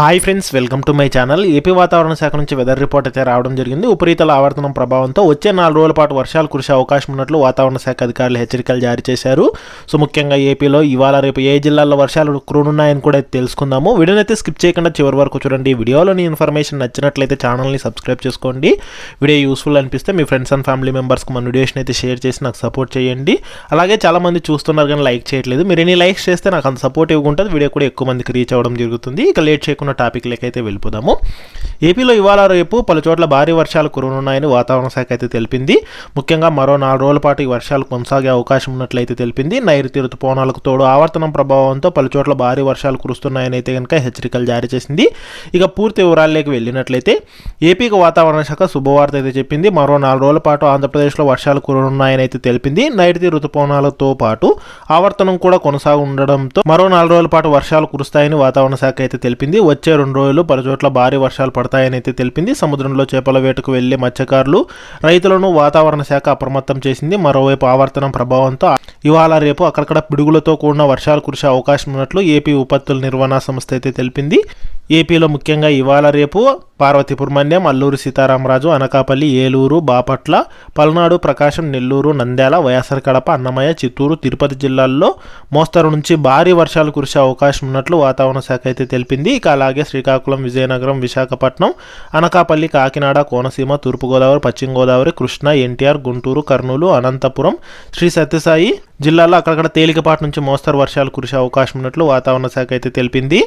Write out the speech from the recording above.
Hi friends welcome to my channel. AP వాతావరణ శాఖ నుంచి వెదర్ రిపోర్ట్ అయితే రావడం జరిగింది. ఉపరితల ఆవర్తనం ప్రభావంతో వచ్చే నాలుగు రోజుల పాటు వర్షాలు కురిసే అవకాశం ఉన్నట్లు వాతావరణ శాఖ అధికారులు హెచ్చరికలు జారీ చేశారు. సో ముఖ్యంగా ఏపీలో ఇవాళ రేపు ఏ జిల్లాల్లో వర్షాలు కురునున్నాయని కూడా తెలుసుకుందాము. వీడియోనైతే స్కిప్ చేయకుండా చివరి వరకు చూడండి. వీడియోలోని ఇన్ఫర్మేషన్ నచ్చినట్లయితే ఛానల్ని సబ్స్క్రైబ్ చేసుకోండి. వీడియో యూస్ఫుల్ అనిపిస్తే మీ ఫ్రెండ్స్ అండ్ ఫ్యామిలీ మెంబర్స్కి మన వీడియోస్ని అయితే షేర్ చేసి నాకు సపోర్ట్ చేయండి. అలాగే చాలా మంది చూస్తున్నారు కానీ లైక్ చేయట్లేదు. మీరు ఎన్ని లైక్స్ చేస్తే నాకు అంత సపోర్టివ్గా ఉంటుంది. వీడియో కూడా ఎక్కువ మందికి రీచ్ అవ్వడం జరుగుతుంది. ఇక లేట్ చేయకుండా టాపిక్ అయితే వెళ్ళిపోదాము. ఏపీలో ఇవాళ రేపు పలు చోట్ల భారీ వర్షాలు కురవనున్నాయని వాతావరణ శాఖ అయితే తెలిపింది. ముఖ్యంగా మరో నాలుగు రోజుల పాటు ఈ వర్షాలు కొనసాగే అవకాశం ఉన్నట్లయితే తెలిపింది. నైరుతి ఋతుపవనాలకు తోడు ఆవర్తనం ప్రభావంతో పలు చోట్ల భారీ వర్షాలు కురుస్తున్నాయని అయితే కనుక హెచ్చరికలు జారీ చేసింది. ఇక పూర్తి వివరాల్లోకి వెళ్ళినట్లయితే ఏపీకి వాతావరణ శాఖ శుభవార్త అయితే చెప్పింది. మరో నాలుగు రోజుల పాటు ఆంధ్రప్రదేశ్లో వర్షాలు కురనున్నాయని అయితే తెలిపింది. నైరుతి ఋతుపవనాలతో పాటు ఆవర్తనం కూడా కొనసాగుండడంతో మరో నాలుగు రోజుల పాటు వర్షాలు కురుస్తాయని వాతావరణ శాఖ అయితే తెలిపింది. వచ్చే రెండు రోజులు పలు చోట్ల భారీ వర్షాలు పడతాయని అయితే తెలిపింది. సముద్రంలో చేపల వేటకు వెళ్ళే మత్స్యకారులు రైతులను వాతావరణ శాఖ అప్రమత్తం చేసింది. మరోవైపు ఆవర్తనం ప్రభావంతో ఇవాళ రేపు అక్కడక్కడ పిడుగులతో కూడిన వర్షాలు కురిసే అవకాశం ఉన్నట్లు ఏపీ విపత్తుల నిర్వహణ సంస్థ అయితే తెలిపింది. ఏపీలో ముఖ్యంగా ఇవాళ రేపు పార్వతీపురమన్యం అల్లూరు సీతారామరాజు అనకాపల్లి ఏలూరు బాపట్ల పల్నాడు ప్రకాశం నెల్లూరు నంద్యాల వైఎస్ఆర్ కడప అన్నమయ్య చిత్తూరు తిరుపతి జిల్లాల్లో మోస్తరు నుంచి భారీ వర్షాలు కురిసే అవకాశం ఉన్నట్లు వాతావరణ శాఖ అయితే తెలిపింది. ఇక అలాగే శ్రీకాకుళం విజయనగరం విశాఖపట్నం అనకాపల్లి కాకినాడ కోనసీమ తూర్పుగోదావరి పశ్చిమ గోదావరి కృష్ణ ఎన్టీఆర్ గుంటూరు కర్నూలు అనంతపురం శ్రీ సత్యసాయి జిల్లాలో అక్కడక్కడ తేలికపాటి నుంచి మోస్తరు వర్షాలు కురిసే అవకాశం ఉన్నట్లు వాతావరణ శాఖ అయితే తెలిపింది.